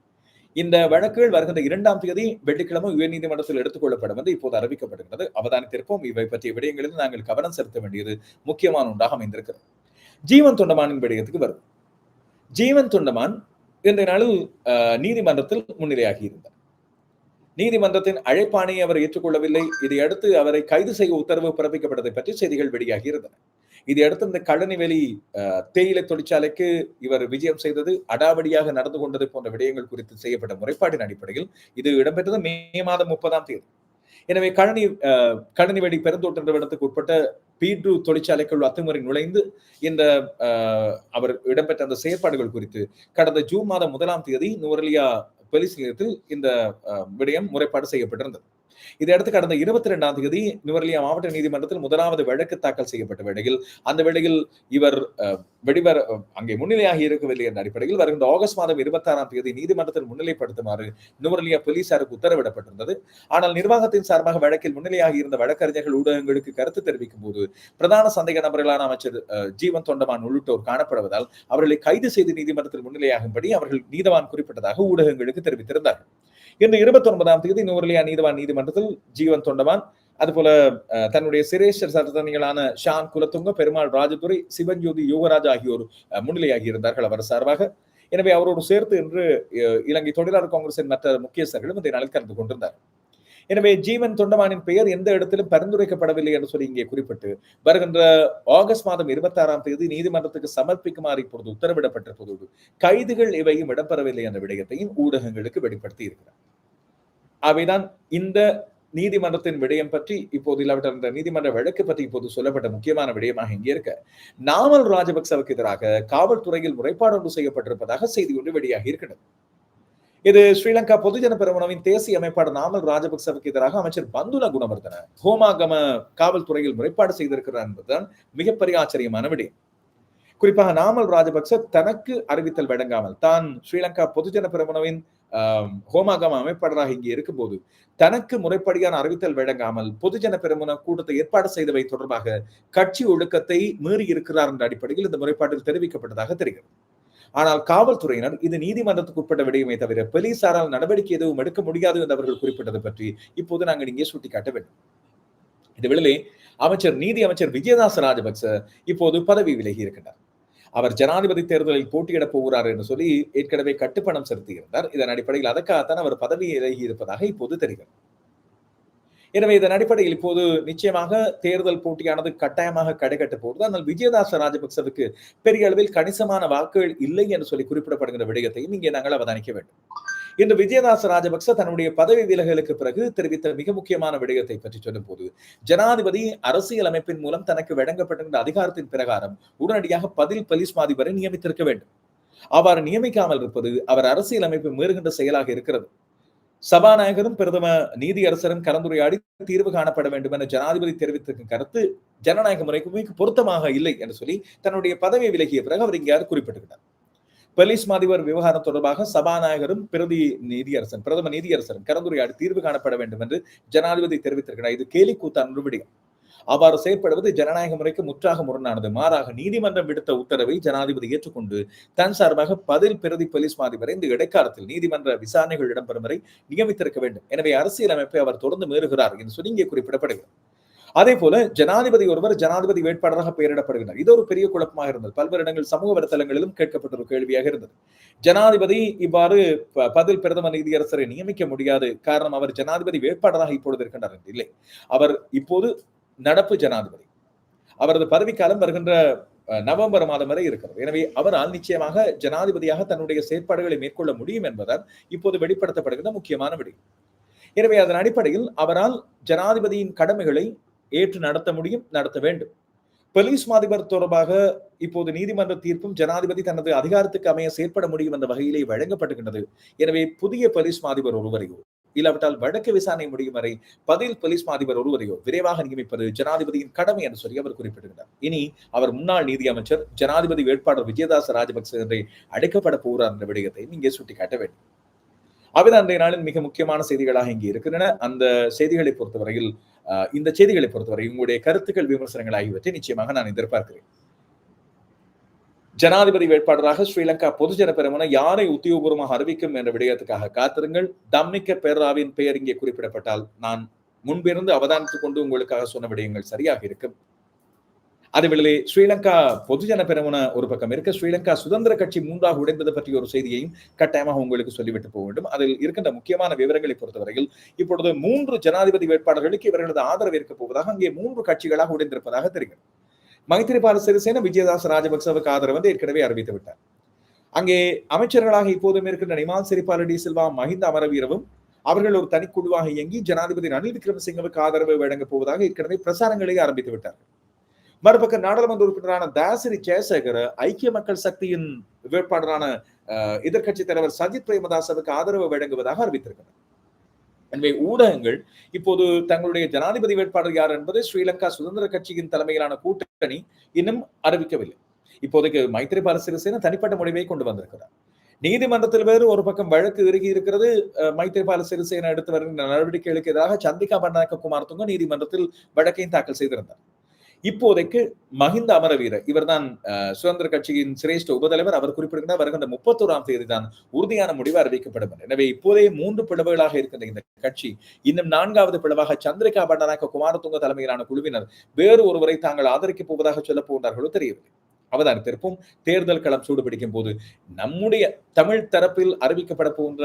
இந்த வழக்குகள் வருகின்ற இரண்டாம் தேதி வெள்ளிக்கிழமை உயர்நீதிமன்றத்தில் எடுத்துக்கொள்ளப்படும் என்று இப்போது அறிவிக்கப்படுகிறது. அவதானித்திருப்போம். இவை பற்றிய விடயங்களில் நாங்கள் கவனம் செலுத்த வேண்டியது முக்கியமான ஒன்றாக அமைந்திருக்கிறது. ஜீவன் தொண்டமானின் விடயத்துக்கு வரும் ஜீவன் தொண்டமான் இன்றைய நாளில் நீதிமன்றத்தில் முன்னிலையாகி இருந்தார். நீதிமன்றத்தின் அழைப்பானை அவர் ஏற்றுக்கொள்ளவில்லை. இதையடுத்து அவரை கைது செய்ய உத்தரவு பிறப்பிக்கப்பட்டதை பற்றி செய்திகள் வெளியாகி இருந்தன இதையடுத்து இந்த கழனிவெளி தேயிலை தொழிற்சாலைக்கு இவர் விஜயம் செய்தது அடாவடியாக நடந்து கொண்டது போன்ற விடயங்கள் குறித்து செய்யப்பட்ட முறைப்பாட்டின் அடிப்படையில் இது இடம்பெற்றது மே மாதம் முப்பதாம் தேதி. எனவே கழனி கழனிவெளி பெருந்தோட்ட நிறுவனத்துக்கு உட்பட்ட பீட்ரு தொழிற்சாலைக்குள் அத்துமுறை நுழைந்து இந்த அவர் இடம்பெற்ற அந்த செயற்பாடுகள் குறித்து கடந்த ஜூன் மாதம் முதலாம் தேதி நுவரலியா போலீஸ் நிலையத்தில் இந்த விடயம் முறைப்பாடு செய்யப்பட்டிருந்தது. இதையடுத்து கடந்த இருபத்தி ரெண்டாம் தேதி நுவர்லியா மாவட்ட நீதிமன்றத்தில் முதலாவது வழக்கு தாக்கல் செய்யப்பட்ட வேளையில் அந்த வேளையில் இவர் வெடிவர அங்கே முன்னிலையாகி இருக்கவில்லை என்ற அடிப்படையில் வருகின்ற ஆகஸ்ட் மாதம் இருபத்தி ஆறாம் தேதி நீதிமன்றத்தில் முன்னிலைப்படுத்துமாறு நுவர்லியா போலீசாருக்கு உத்தரவிடப்பட்டிருந்தது. ஆனால் நிர்வாகத்தின் சார்பாக வழக்கில் முன்னிலையாகி இருந்த வழக்கறிஞர்கள் ஊடகங்களுக்கு கருத்து தெரிவிக்கும் போது பிரதான சந்தேக நபர்களான அமைச்சர் ஜீவன் தொண்டமான் உள்ளிட்டோர் காணப்படுவதால் அவர்களை கைது செய்து நீதிமன்றத்தில் முன்னிலையாகும்படி அவர்கள் நீதவான் குறிப்பிட்டதாக ஊடகங்களுக்கு தெரிவித்திருந்தார்கள். இன்று இருபத்தி ஒன்பதாம் தேதி நூறுலியா நீதிவான் நீதிமன்றத்தில் ஜீவன் தொண்டவான். அதுபோல தன்னுடைய சிரேஷ்டர் சட்டத்தணிகளான ஷான் குலத்துங்க பெருமாள் ராஜதுரை சிவஞ்சோதி யுவராஜ் ஆகியோர் முன்னிலையாகி இருந்தார்கள் அவர் சார்பாக. எனவே அவரோடு சேர்த்து இன்று இலங்கை தொழிலாளர் காங்கிரசின் மற்ற முக்கியஸ்தர்களும் இந்த நாளில் கலந்து கொண்டிருந்தார். எனவே ஜீவன் தொண்டமானின் பெயர் எந்த இடத்திலும் பரிந்துரைக்கப்படவில்லை என்று சொல்லி இங்கே குறிப்பிட்டு வருகின்ற ஆகஸ்ட் மாதம் இருபத்தி ஆறாம் தேதி நீதிமன்றத்துக்கு சமர்ப்பிக்குமாறு இப்பொழுது உத்தரவிடப்பட்டிருப்பதோடு கைதுகள் இவையும் இடம்பெறவில்லை என்ற விடயத்தையும் ஊடகங்களுக்கு வெளிப்படுத்தி இருக்கிறார். அவைதான் இந்த நீதிமன்றத்தின் விடயம் பற்றி இப்போது இல்லாவிட்ட நீதிமன்ற வழக்கு பற்றி இப்போது சொல்லப்பட்ட முக்கியமான விடயமாக இங்கே இருக்க நாமல் ராஜபக்சவுக்கு எதிராக காவல்துறையில் முறைப்பாடு ஒன்று செய்யப்பட்டிருப்பதாக செய்தி ஒன்று வெளியாகி இருக்கிறது. இது ஸ்ரீலங்கா பொதுஜன பெருமனவின் தேசிய அமைப்பாளர் நாமல் ராஜபக்சவுக்கு எதிராக அமைச்சர் பந்துல குணவர்தன ஹோமாகம காவல்துறையில் முறைப்பாடு செய்திருக்கிறார் என்பதுதான் மிகப்பெரிய ஆச்சரியமான விடயம். குறிப்பாக நாமல் ராஜபக்ச தனக்கு அறிவித்தல் வழங்காமல் தான் ஸ்ரீலங்கா பொதுஜன பெருமனவின் ஹோமாகம அமைப்பாளராக இங்கே இருக்கும்போது தனக்கு முறைப்படியான அறிவித்தல் வழங்காமல் பொதுஜன பெருமுன கூட்டத்தை ஏற்பாடு செய்தவை தொடர்பாக கட்சி ஒழுக்கத்தை மீறி இருக்கிறார் என்ற அடிப்படையில் இந்த முறைப்பாட்டில் தெரிவிக்கப்பட்டதாக தெரிகிறது. ஆனால் காவல்துறையினர் இது நீதிமன்றத்துக்கு உட்பட்ட விடயமே தவிர போலீசாரால் நடவடிக்கை எதுவும் எடுக்க முடியாது என்று அவர்கள் குறிப்பிட்டது பற்றி இப்போது நாங்கள் இங்கே சுட்டிக்காட்ட வேண்டும். இந்த வேளையிலே அமைச்சர் நீதி அமைச்சர் விஜயதாச ராஜபக்ச இப்போது பதவி விலகி இருக்கின்றார். அவர் ஜனாதிபதி தேர்தலில் போட்டியிட போகிறார் என்று சொல்லி ஏற்கனவே கட்டுப்பணம் செலுத்தியிருந்தார். இதன் அடிப்படையில் அதற்காகத்தான் அவர் பதவி விலகி இருப்பதாக இப்போது தெரிகிறது. எனவே இதன் அடிப்படையில் இப்போது நிச்சயமாக தேர்தல் போட்டியானது கட்டாயமாக கடைகட்ட போகிறது. ஆனால் விஜயதாச ராஜபக்சவுக்கு பெரிய அளவில் கணிசமான வாக்குகள் இல்லை என்று சொல்லி குறிப்பிடப்படுகிற விடயத்தையும் இங்கே நாங்கள் அவதானிக்க வேண்டும். இன்று விஜயதாச ராஜபக்ச தன்னுடைய பதவி விலகலுக்கு பிறகு தெரிவித்த மிக முக்கியமான விடயத்தை பற்றி சொல்லும் போது ஜனாதிபதி அரசியல் அமைப்பின் மூலம் தனக்கு வழங்கப்பட்டிருந்த அதிகாரத்தின் பிரகாரம் உடனடியாக பதில் பலிஸ் மாதிபரை நியமித்திருக்க வேண்டும். அவர் நியமிக்காமல் இருப்பது அவர் அரசியல் அமைப்பு மீறுகின்ற செயலாக இருக்கிறது. சபாநாயகரும் பிரதம நீதியரசரும் கலந்துரையாடி தீர்வு காணப்பட வேண்டும் என ஜனாதிபதி தெரிவித்திருக்கும் கருத்து ஜனநாயக முறைக்கு பொருத்தமாக இல்லை என்று சொல்லி தன்னுடைய பதவி விலகிய பிறகு அவர் இங்கே குறிப்பிட்டிருக்கிறார்? போலீஸ் மாதிபர் விவகாரம் தொடர்பாக சபாநாயகரும் பிரதி நீதியரசன் பிரதம நீதியரசரும் கலந்துரையாடி தீர்வு காணப்பட வேண்டும் என்று ஜனாதிபதி தெரிவித்திருக்கிறார். இது கேலி கூத்தான விடயம் அவ்வாறு செயற்படுவது ஜனநாயக முறைக்கு முற்றாக முரணானது. மாறாக நீதிமன்றம் விடுத்த உத்தரவை ஜனாதிபதி ஏற்றுக்கொண்டு தன் சார்பாக பதில் பிரதி போலீஸ் மாதிபரை இந்த இடைக்காலத்தில் நீதிமன்ற விசாரணைகள் இடம்பெறும் வரை நியமித்திருக்க வேண்டும். எனவே அரசியலமைப்பை அவர் தொடர்ந்து மீறுகிறார் என்று சொல்லி இங்கே குறிப்பிடப்படுகிறது. அதே போல ஜனாதிபதி ஒருவர் ஜனாதிபதி வேட்பாளராக பெயரிடப்படுகிறார் இது ஒரு பெரிய குழப்பமாக இருந்தது. பல்வேறு இடங்கள் சமூக வலைத்தளங்களிலும் கேட்கப்பட்ட ஒரு கேள்வியாக இருந்தது. ஜனாதிபதி இவ்வாறு பதில் பிரதம நீதியரசரை நியமிக்க முடியாது. காரணம் அவர் ஜனாதிபதி வேட்பாளராக இப்பொழுது இருக்கின்றார் என்று இல்லை. அவர் இப்போது நடப்பு ஜனாதிபதி. அவரது பதவிக்காலம் வருகின்ற நவம்பர் மாதம் வரை இருக்கிறது. எனவே அவரால் நிச்சயமாக ஜனாதிபதியாக தன்னுடைய செயற்பாடுகளை மேற்கொள்ள முடியும் என்பதால் இப்போது வெளிப்படுத்தப்படுகின்ற முக்கியமான விடயம் எனவே அதன் அடிப்படையில் அவரால் ஜனாதிபதியின் கடமைகளை ஏற்று நடத்த முடியும் நடத்த வேண்டும். போலீஸ் மாதிபர் தொடர்பாக இப்போது நீதிமன்ற தீர்ப்பும் ஜனாதிபதி தனது அதிகாரத்துக்கு அமைய செயற்பட முடியும் என்ற வகையிலே வழங்கப்பட்டுகின்றது எனவே புதிய போலீஸ் மாதிபர் ஒருவரையோ இல்லாவிட்டால் வழக்கு விசாரணை முடியும் வரை பதில் போலீஸ் மாதிபர் ஒருவரையோ விரைவாக நியமிப்பது ஜனாதிபதியின் கடமை என்று சொல்லி அவர் குறிப்பிடுகிறார் இனி அவர் முன்னாள் நீதி அமைச்சர் ஜனாதிபதி வேட்பாளர் விஜயதாச ராஜபக்சே என்றே அழைக்கப்பட போகிறார் என்ற விடயத்தை இங்கே சுட்டிக்காட்ட வேண்டும். அவைதான் அன்றைய நாளின் மிக முக்கியமான செய்திகளாக இங்கே இருக்கின்றன. அந்த செய்திகளை பொறுத்தவரையில் இந்த செய்திகளை பொறுத்தவரை உங்களுடைய கருத்துக்கள் விமர்சனங்கள் ஆகியவற்றை நிச்சயமாக நான் எதிர்பார்க்கிறேன். ஜனாதிபதி வேட்பாளராக ஸ்ரீலங்கா பொதுஜன பெருமன யாரை உத்தியோகபூர்வமாக அறிவிக்கும் என்ற விடயத்துக்காக காத்திருங்கள். தம்மிக்க பேராவின் பெயர் இங்கே குறிப்பிடப்பட்டால் நான் முன்பிருந்து அவதானித்துக் கொண்டு உங்களுக்காக சொன்ன விடயங்கள் சரியாக இருக்கும். அதேவேளை ஸ்ரீலங்கா பொதுஜன பெருமன ஒரு பக்கம் இருக்க ஸ்ரீலங்கா சுதந்திர கட்சி மூன்றாக உடைந்தது பற்றிய ஒரு செய்தியையும் கட்டாயமாக உங்களுக்கு சொல்லிவிட்டு போக வேண்டும். அதில் இருக்கின்ற முக்கியமான விவரங்களை பொறுத்தவரையில் இப்பொழுது மூன்று ஜனாதிபதி வேட்பாளர்களுக்கு இவர்களது ஆதரவு இருக்க போவதாக அங்கே மூன்று கட்சிகளாக உடைந்திருப்பதாக தெரிகிறது. மைத்திரிபால சிறிசேன விஜயதாஸ் ராஜபக்சவுக்கு ஆதரவு வந்து ஏற்கனவே அறிவித்து விட்டார். அங்கே அமைச்சர்களாக இப்போதும் இருக்கின்ற நிமால் சிறிபாலடி சில்வா மஹிந்த அமரவீரவும் அவர்கள் ஒரு தனிக்குழுவாக இயங்கி ஜனாதிபதி ரணில் விக்ரமசிங்கவுக்கு ஆதரவு வழங்கப் போவதாக ஏற்கனவே பிரசாரங்களை ஆரம்பித்து விட்டார்கள். மறுபக்கம் நாடாளுமன்ற உறுப்பினரான தாசிரி ஜெயசேகர் ஐக்கிய மக்கள் சக்தியின் வேட்பாளரான எதிர்கட்சி தலைவர் சஜித் பிரேமதாசவுக்கு ஆதரவு வழங்குவதாக அறிவித்திருக்கிறார். எனவே ஊடகங்கள் இப்போது தங்களுடைய ஜனாதிபதி வேட்பாளர் யார் என்பது ஸ்ரீலங்கா சுதந்திர கட்சியின் தலைமையிலான கூட்டணி இன்னும் அறிவிக்கவில்லை. இப்போதைக்கு மைத்திரிபால சிறிசேன தனிப்பட்ட முடிவை கொண்டு வந்திருக்கிறார். நீதிமன்றத்தில் வேறு ஒரு பக்கம் வழக்கு இறுகி இருக்கிறது. மைத்திரிபால சிறிசேன எடுத்து வருகின்ற நடவடிக்கைகளுக்கு எதிராக சந்திகா பண்டாரக்க குமார் துங்க நீதிமன்றத்தில் வழக்கையும் தாக்கல் செய்திருந்தார். இப்போதைக்கு மஹிந்த அமரவீர இவர்தான் சுதந்திர கட்சியின் சிரேஷ்ட உபதலைவர். அவர் குறிப்பிடுகிறார் வருகின்ற முப்பத்தோராம் தேதி தான் உறுதியான முடிவு அறிவிக்கப்படும் எனவே இப்போதைய மூன்று பிளவுகளாக இருக்கின்ற இந்த கட்சி இன்னும் நான்காவது பிளவாக சந்திரிகா பண்டநாயக்க குமாரதுங்க தலைமையிலான குழுவினர் வேறு ஒருவரை தாங்கள் ஆதரிக்கப் போவதாக சொல்ல போகிறார்களோ தெரியவில்லை. அவதானித்திருப்போம். தேர்தல் களம் சூடுபிடிக்கும் போது நம்முடைய தமிழ் தரப்பில் அறிவிக்கப்பட போன்ற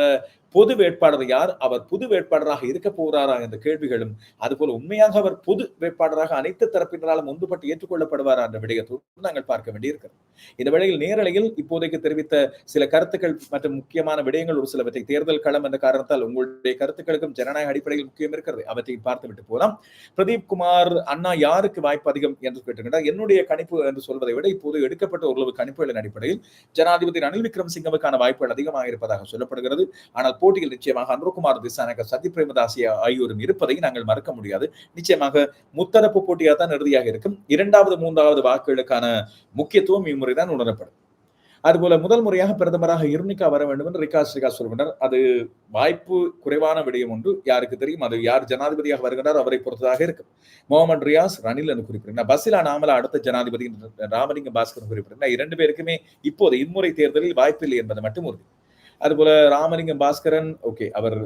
பொது வேட்பாளர் யார்? அவர் புது வேட்பாளராக இருக்க போகிறாரா என்ற கேள்விகளும் அதுபோல உண்மையாக அவர் பொது வேட்பாளராக அனைத்து தரப்பினராலும் ஒன்றுபட்டு ஏற்றுக்கொள்ளப்படுவாரா என்ற விடயத்தோடு நாங்கள் பார்க்க வேண்டியிருக்கிறது. இந்த வேளையில் நேரலையில் இப்போதைக்கு தெரிவித்த சில கருத்துக்கள் மற்றும் முக்கியமான விடயங்கள் ஒரு சிலவற்றை தேர்தல் களம் என்ற காரணத்தால் உங்களுடைய கருத்துக்களுக்கும் ஜனநாயக அடிப்படையில் முக்கியம் இருக்கிறது. அவற்றை பார்த்து விட்டு போலாம். பிரதீப் குமார் அண்ணா யாருக்கு வாய்ப்பு அதிகம் என்று கேட்டுக்கிட்டார் என்னுடைய கணிப்பு என்று சொல்வதை விட இப்போது எடுக்கப்பட்ட ஓரளவு கணிப்புகளின் அடிப்படையில் ஜனாதிபதி ரணில் விக்ரம் சிங்கவுக்கான வாய்ப்புகள் அதிகமாக இருப்பதாக சொல்லப்படுகிறது. ஆனால் போட்டியில் நிச்சயமாக அனுர்குமார் திசானக சத்ய பிரேமதாசி ஆகியோரும் இருப்பதை நாங்கள் மறக்க முடியாது. நிச்சயமாக முத்தரப்பு போட்டியாக தான் இறுதியாக இருக்கும். இரண்டாவது மூன்றாவது வாக்குகளுக்கான முக்கியத்துவம் இம்முறைதான் உணரப்படும். அதுபோல முதல் முறையாக பிரதமராக இருமிக்கா வர வேண்டும் என்று ரிகா ஸ்ரீகா சொல்கின்றனர். அது வாய்ப்பு குறைவான விடயம் ஒன்று யாருக்கு தெரியும்? அது யார் ஜனாதிபதியாக வருகிறார் அவரை பொறுத்ததாக இருக்கும். முகமது ரியாஸ் ரணில் என்று குறிப்பிடுகிறார் பசிலா நாமலா அடுத்த ஜனாதிபதி ராமலிங்க பாஸ்கர் குறிப்பிடுகிறார் இரண்டு பேருக்குமே இப்போது இம்முறை தேர்தலில் வாய்ப்பில்லை என்பது மட்டும் உறுதி. அதுபோல ராமலிங்கம் பாஸ்கரன் ஓகே அவர்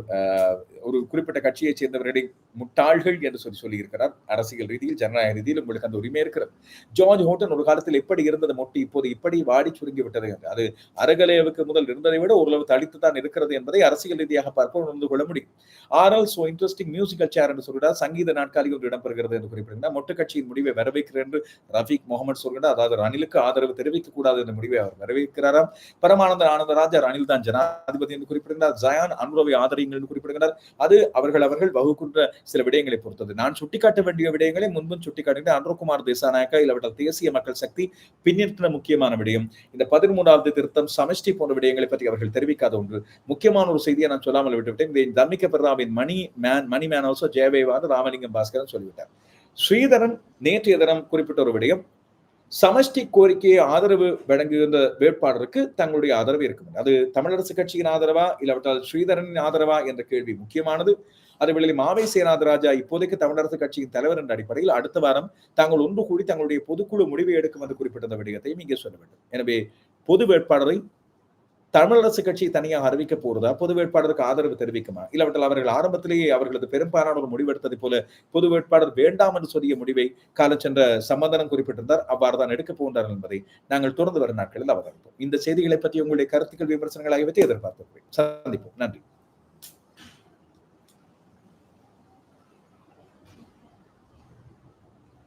ஒரு குறிப்பிட்ட கட்சியை சேர்ந்தவர்களை முட்டாள்கள் என்று சொல்லி சொல்லி இருக்கிறார் அரசியல் ரீதியில் ஜனநாயக ரீதியில் உங்களுக்கு அந்த உரிமை இருக்கிறது. ஜார்ஜ் ஹோட்டன் ஒரு காலத்தில் எப்படி இருந்தது மொட்டி இப்போது இப்படி வாடி சுருங்கி விட்டது என்று. அது அரகலேவுக்கு முதல் இருந்ததை விட ஓரளவு தடித்து தான் இருக்கிறது என்பதை அரசியல் ரீதியாக பார்ப்போம் உணர்ந்து கொள்ள முடியும். R L so interesting musical chair என்று சொல்கிறார் சங்கீத நாட்காலி ஒன்று இடம்பெறுகிறது என்று குறிப்பிடுகிறார் மொட்டு கட்சியின் முடிவை வரவேற்கிறேன் என்று ரஃபீக் முகமது சொல்கிறார் அதாவது ரணிலுக்கு ஆதரவு தெரிவிக்க கூடாது என்ற முடிவை அவர் வரவேற்கிறாராம். பரமானந்த ஆனந்தராஜா ரணில் தான் ஜனாதிபதி என்று குறிப்பிடுகிறார் ஜயான் அனுரவை ஆதரியுங்கள் என்று குறிப்பிடுகிறார் அது அவர்கள் அவர்கள் வகுக்கின்ற சில விடயங்களை பொறுத்தது. நான் சுட்டிக்காட்ட வேண்டிய விடயங்களை முன்பும் சுட்டிக்காட்டுகிற அன்ரோகுமார் தேசாநாயக்கா இல்லாவிட்டால் தேசிய மக்கள் சக்தி பின்னிறுத்தின முக்கியமான விடயம். இந்த பதிமூன்றாவது திருத்தம் சமஷ்டி போன்ற விடயங்களை பற்றி அவர்கள் தெரிவிக்காத ஒன்று. முக்கியமான ஒரு செய்தியை நான் சொல்லாமல் விட்டுவிட்டேன். இதை Dhammika பெறாவின் money man money man also ஜெயவேவான Ramalingam Bhaskaran சொல்லிவிட்டார். ஸ்ரீதரன் நேற்றைய தினம் குறிப்பிட்ட ஒரு விடயம். சமஷ்டி கோரிக்கையை ஆதரவு வழங்குகின்ற வேட்பாளருக்கு தங்களுடைய ஆதரவு இருக்கும்? அது தமிழரசு கட்சியின் ஆதரவா இல்லாவிட்டால் ஸ்ரீதரனின் ஆதரவா என்ற கேள்வி முக்கியமானது. அதேவேளை மாவை சேனாதராஜா இப்போதைக்கு தமிழரசு கட்சியின் தலைவர் என்ற அடிப்படையில் அடுத்த வாரம் தாங்கள் ஒன்று கூடி தங்களுடைய பொதுக்குழு முடிவை எடுக்கும் என்று குறிப்பிட்ட விடயத்தையும் இங்கே சொல்ல வேண்டும். எனவே பொது வேட்பாளரை தமிழரசு கட்சி தனியாக அறிவிக்க போறதா? பொது வேட்பாளருக்கு ஆதரவு தெரிவிக்குமா? இல்லாவிட்டால் அவர்கள் ஆரம்பத்திலேயே அவர்களது பெரும்பாலான ஒரு முடிவெடுத்ததை போல பொது வேட்பாளர் வேண்டாம் என்று சொல்லிய முடிவை காலச்சென்ற சம்பந்தனம் குறிப்பிட்டிருந்தார். அவ்வாறு தான் எடுக்க போகின்றார் என்பதை நாங்கள் தொடர்ந்து வரும் நாட்களில் அவதானிப்போம். இந்த செய்திகளை பற்றி உங்களுடைய கருத்துக்கள் விமர்சனங்கள் ஆகியவற்றை எதிர்பார்ப்போம் சந்திப்போம். நன்றி.